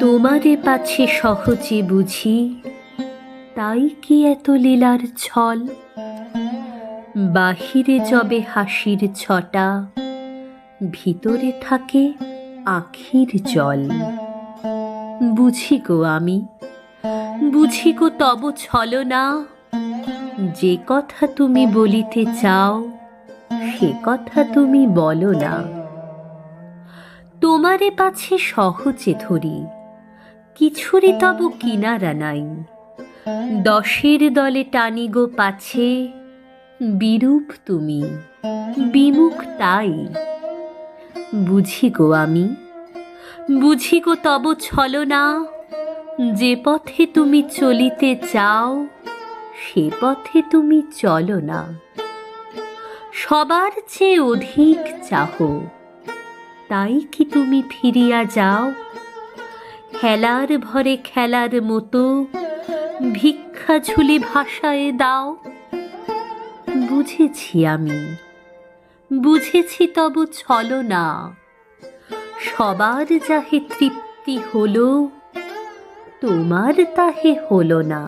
তোমারে পাছে সহজে বুঝি, তাই কি এত লীলার ছল? বাহিরে যবে হাসির ছটা, ভিতরে থাকে আখির জল। বুঝি গো আমি, বুঝি গো তব ছলনা যে কথা তুমি বলিতে চাও, সে কথা তুমি বলো না। তোমারে পাছে সহজে ধরি কিছুরই তব কিনারা নাই। দশের দলে টানি গো পাছে, বিরূপ তুমি, বিমুখ তাই। বুঝি গো আমি বুঝি গো তব ছলনা, যে পথে তুমি চলিতে চাও, সে পথে তুমি চলো না। সবার চেয়ে অধিক চাহো তাই কি তুমি ফিরিয়া যাও? খেলার ভরে খেলার মতো ভিক্ষা ঝুলি ভাষায় দাও। বুঝেছি আমি, বুঝেছি তব ছলো না। সবার যাহে তৃপ্তি হলো, তোমার তাহে হলো না।